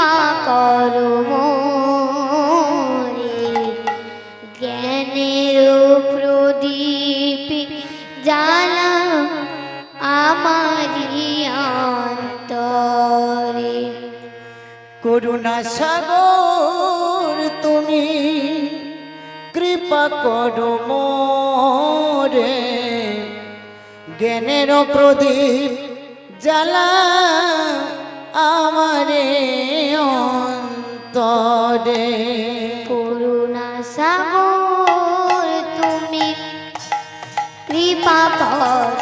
কৃপা করো জ্ঞানের প্রদীপ জানা আমারি অন্তরে। করুণা সাগর, তুমি কৃপা করো মোরে। জ্ঞানের প্রদীপ জ্বালা আমারে অন্তরে। করুণা সাগর তুমি কৃপা করো।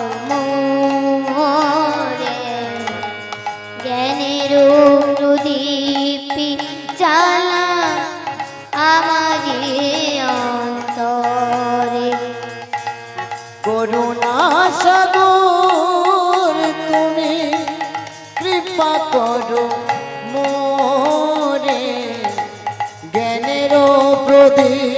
दी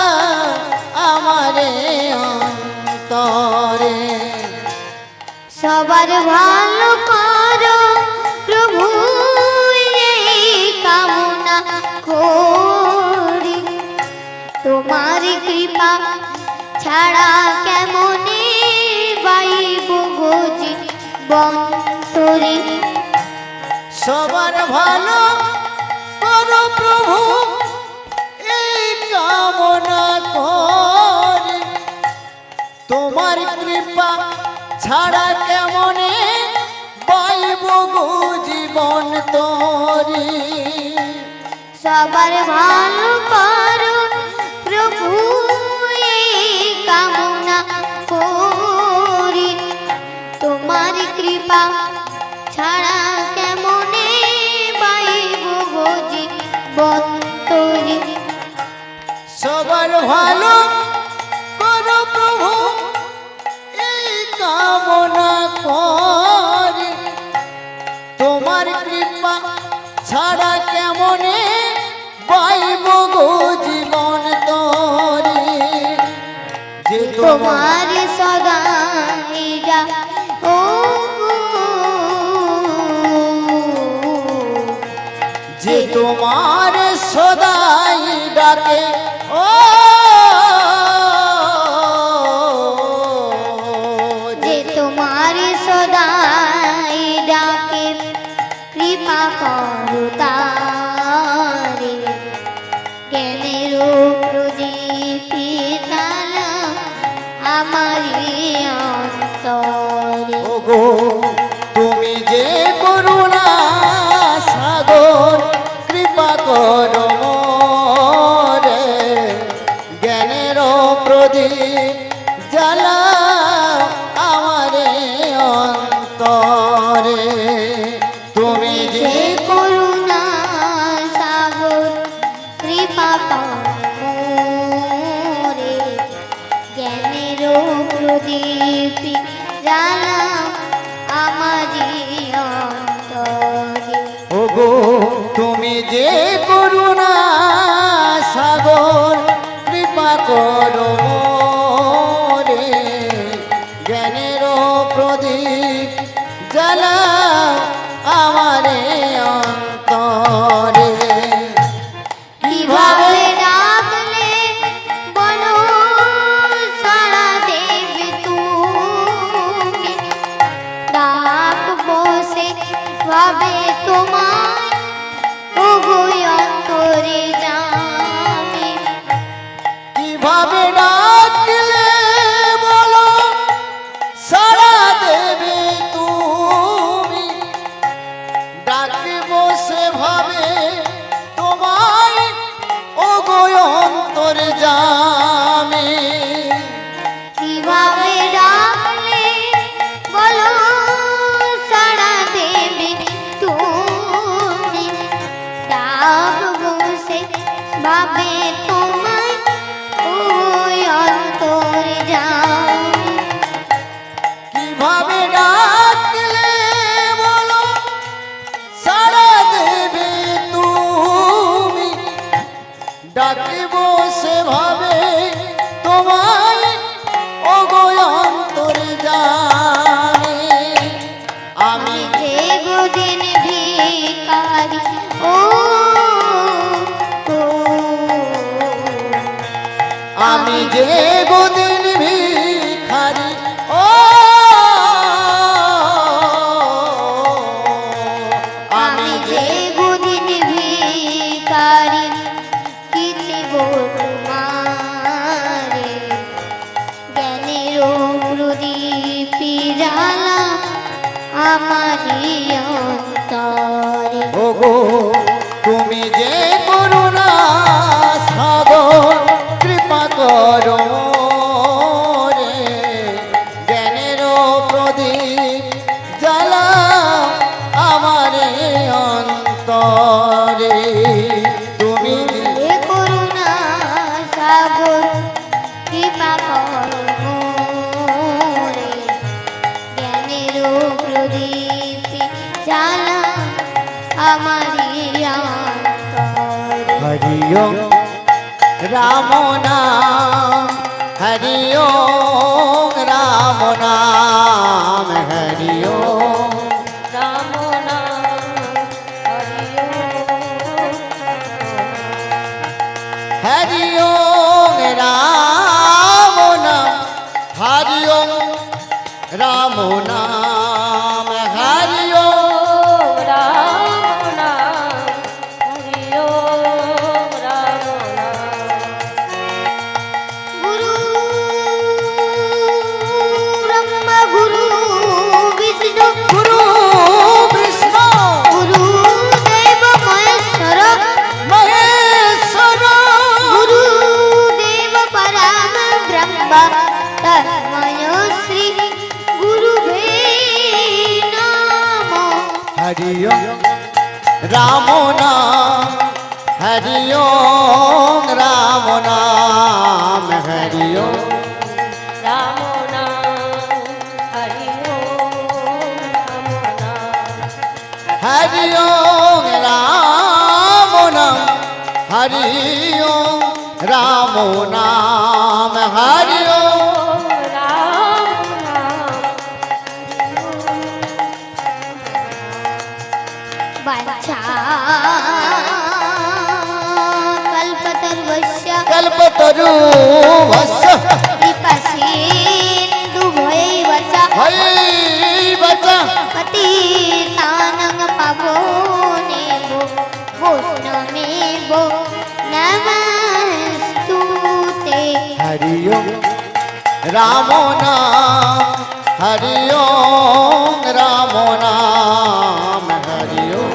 সবার ভালো করো। প্রভু কামনা করি। তোমার কৃপা ছাড়া কেমনে সবার ভালো করো প্রভু, এই কামনা করে। তোমার কৃপা ছাড়া কেমনে পাইব গো জীবন তরি? সবার ভালো করো প্রভু কামনা করি। তোমার কৃপা ছাড়া কেমনে পাইব গোজি বন্তরি সবার ভালো তোমার সদাই ডাকে। ও করো Oh. હરિયો રામો નામ હરિયો રામો નામ હરિયો हरिओम। रामो नाम हरिओम रामो नाम हरिओम। रामो नाम हरिओम हरिओम रामो नाम हरिओम रामो नाम हरि تروس પસીંદુ ભઈ વચા ભઈ વચા પતિ નાનંગ પાવો ને બો વૈષ્ણવે બો નમસ્તુ તે હરિયો રામો નામ હરિયો રામો નામ હરિયો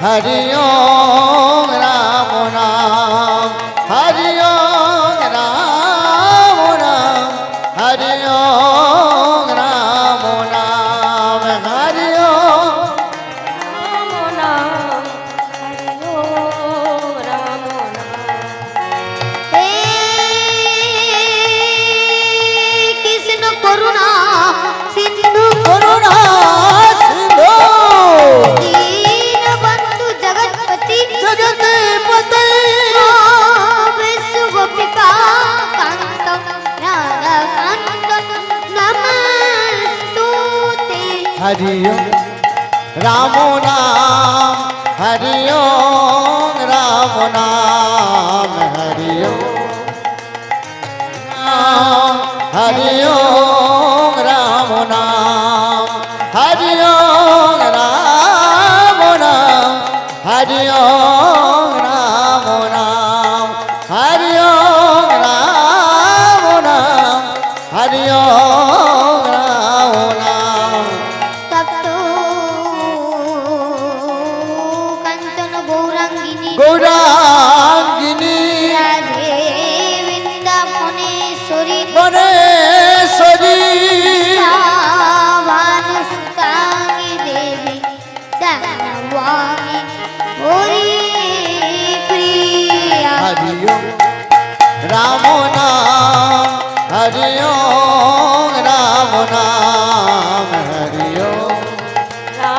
હરિયો না।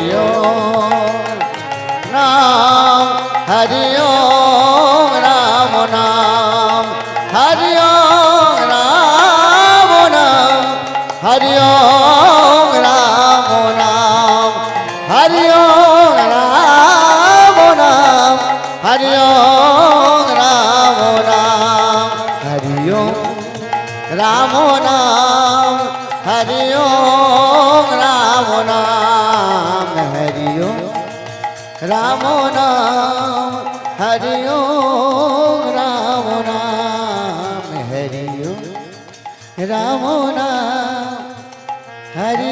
હરિયો રામ હરિયો રામ નામ હરિયો રામ નામ હરિયો રામ નામ હરિયો રામ નામ હરિયો રામ નામ હરિયો રામ નામ હરિયો રામ નામ હરિયો રામો નામ હરિયો રામો નામ હરિયો રામો નામ હરિ